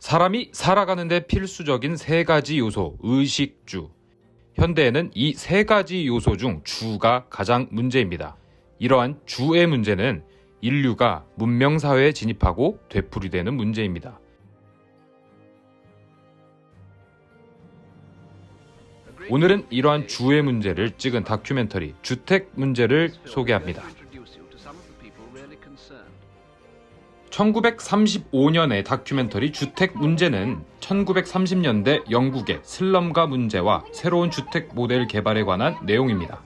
사람이 살아가는데 필수적인 세 가지 요소, 의식주. 현대에는 이 세 가지 요소 중 주가 가장 문제입니다. 이러한 주의 문제는 인류가 문명사회에 진입하고 되풀이되는 문제입니다. 오늘은 이러한 주의 문제를 찍은 다큐멘터리 주택 문제를 소개합니다. 1935년의 다큐멘터리 주택 문제는 1930년대 영국의 슬럼가 문제와 새로운 주택 모델 개발에 관한 내용입니다.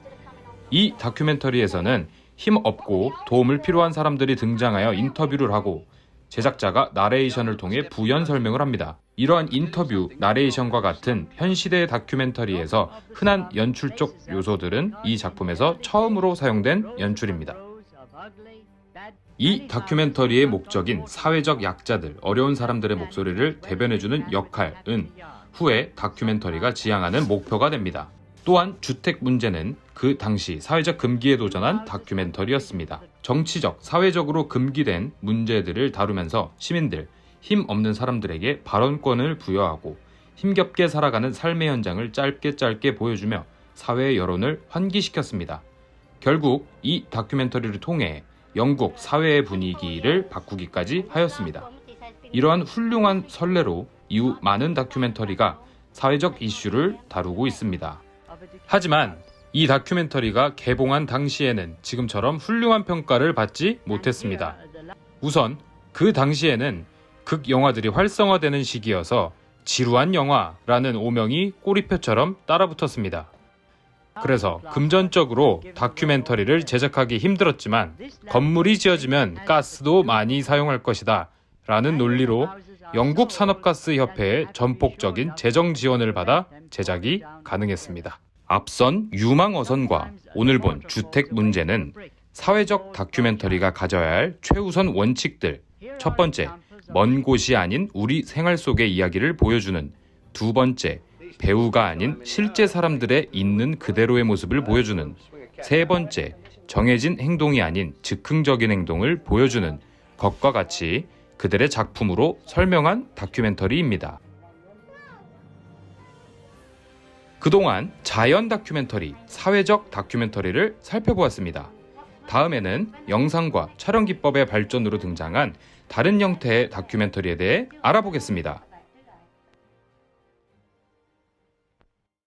이 다큐멘터리에서는 힘 없고 도움을 필요한 사람들이 등장하여 인터뷰를 하고 제작자가 나레이션을 통해 부연 설명을 합니다. 이러한 인터뷰, 나레이션과 같은 현 시대의 다큐멘터리에서 흔한 연출적 요소들은 이 작품에서 처음으로 사용된 연출입니다. 이 다큐멘터리의 목적인 사회적 약자들, 어려운 사람들의 목소리를 대변해주는 역할은 후에 다큐멘터리가 지향하는 목표가 됩니다. 또한 주택 문제는 그 당시 사회적 금기에 도전한 다큐멘터리였습니다. 정치적, 사회적으로 금기된 문제들을 다루면서 시민들, 힘 없는 사람들에게 발언권을 부여하고 힘겹게 살아가는 삶의 현장을 짧게 짧게 보여주며 사회의 여론을 환기시켰습니다. 결국 이 다큐멘터리를 통해 영국 사회의 분위기를 바꾸기까지 하였습니다. 이러한 훌륭한 선례로 이후 많은 다큐멘터리가 사회적 이슈를 다루고 있습니다. 하지만 이 다큐멘터리가 개봉한 당시에는 지금처럼 훌륭한 평가를 받지 못했습니다. 우선 그 당시에는 극 영화들이 활성화되는 시기여서 지루한 영화라는 오명이 꼬리표처럼 따라붙었습니다. 그래서 금전적으로 다큐멘터리를 제작하기 힘들었지만 건물이 지어지면 가스도 많이 사용할 것이다 라는 논리로 영국 산업가스 협회의 전폭적인 재정 지원을 받아 제작이 가능했습니다. 앞선 유망어선과 오늘 본 주택 문제는 사회적 다큐멘터리가 가져야 할 최우선 원칙들. 첫 번째, 먼 곳이 아닌 우리 생활 속의 이야기를 보여주는 두 번째, 배우가 아닌 실제 사람들의 있는 그대로의 모습을 보여주는 세 번째, 정해진 행동이 아닌 즉흥적인 행동을 보여주는 것과 같이 그들의 작품으로 설명한 다큐멘터리입니다. 그동안 자연 다큐멘터리, 사회적 다큐멘터리를 살펴보았습니다. 다음에는 영상과 촬영 기법의 발전으로 등장한 다른 형태의 다큐멘터리에 대해 알아보겠습니다.